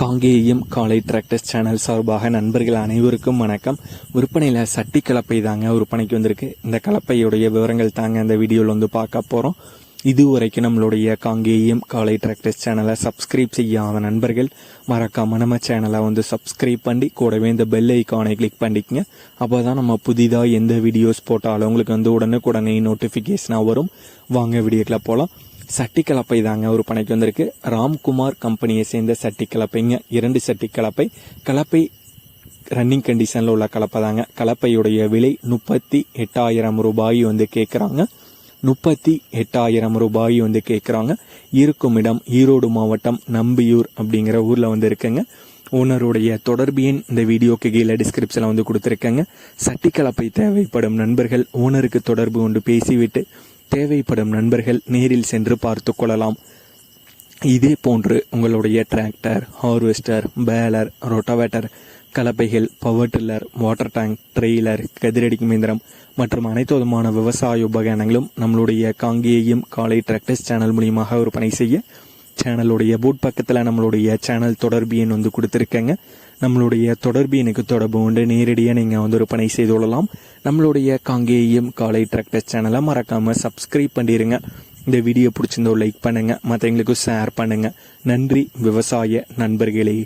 காங்கேயம் காலை tractors channel சார்பாக நண்பர்கள் அனைவருக்கும் வணக்கம். விற்பனையில் சட்டி கலப்பை தாங்க விற்பனைக்கு வந்திருக்கு. இந்த கலப்பையுடைய விவரங்கள் தாங்க இந்த வீடியோவில் வந்து பார்க்க போகிறோம் இதுவரைக்கும் நம்மளுடைய காங்கேயம் காலை டிராக்டர்ஸ் சேனலை சப்ஸ்கிரைப் செய்யாத நண்பர்கள் மறக்காம நம்ம சேனலை வந்து சப்ஸ்கிரைப் பண்ணி கூடவே இந்த பெல் ஐக்கானை கிளிக் பண்ணிக்கங்க. அப்போ தான் நம்ம புதிதாக எந்த வீடியோஸ் போட்டாலும் உங்களுக்கு வந்து உடனுக்குடனே நோட்டிஃபிகேஷனாக வரும். வாங்க வீடியோக்கில் போகலாம் சட்டி கலப்பை தாங்க ஒரு பனைக்கு வந்திருக்கு. ராம்குமார் கம்பெனியை சேர்ந்த சட்டி கலப்பைங்க இரண்டு சட்டி கலப்பை கலப்பை ரன்னிங் கண்டிஷனில் உள்ள கலப்பை தாங்க. கலப்பையுடைய விலை முப்பத்தி எட்டாயிரம் ரூபாய் வந்து கேட்குறாங்க முப்பத்தி எட்டாயிரம் ரூபாய் வந்து கேட்குறாங்க இருக்கும் இடம் ஈரோடு மாவட்டம் நம்பியூர் அப்படிங்கிற ஊரில் வந்து இருக்குங்க. ஓனருடைய தொடர்பு எண் இந்த வீடியோக்கு கீழே டிஸ்கிரிப்ஷனில் வந்து கொடுத்துருக்கேங்க. சட்டி கலப்பை தேவைப்படும் நண்பர்கள் ஓனருக்கு தொடர்பு கொண்டு பேசிவிட்டு தேவைப்படும் நண்பர்கள் நேரில் சென்று பார்த்து கொள்ளலாம். இதே போன்று உங்களுடைய tractor harvester baler rotavator கலப்பைகள் power tiller water tank trailer கதிரடிக்கும் இயந்திரம் மற்றும் அனைத்து விதமான விவசாய உபகரணங்களும் நம்மளுடைய காங்கேயம் காலை டிராக்டர்ஸ் சேனல் மூலியமாக விற்பனை செய்ய சேனலுடைய பூட் பக்கத்தில் நம்மளுடைய சேனல் தொடர்பு எண் வந்து கொடுத்துருக்கேங்க. நம்மளுடைய தொடர்பு எனக்கு தொடர்பு உண்டு. நேரடியாக நீங்கள் வந்து விற்பனை செய்து கொள்ளலாம். நம்மளுடைய காங்கேயம் காலை ட்ராக்டர் சேனலை மறக்காமல் சப்ஸ்கிரைப் பண்ணிடுங்க இந்த வீடியோ பிடிச்சிருந்தோ லைக் பண்ணுங்கள் மற்றவங்களுக்கும் ஷேர் பண்ணுங்கள் நன்றி. விவசாய நண்பர்களே.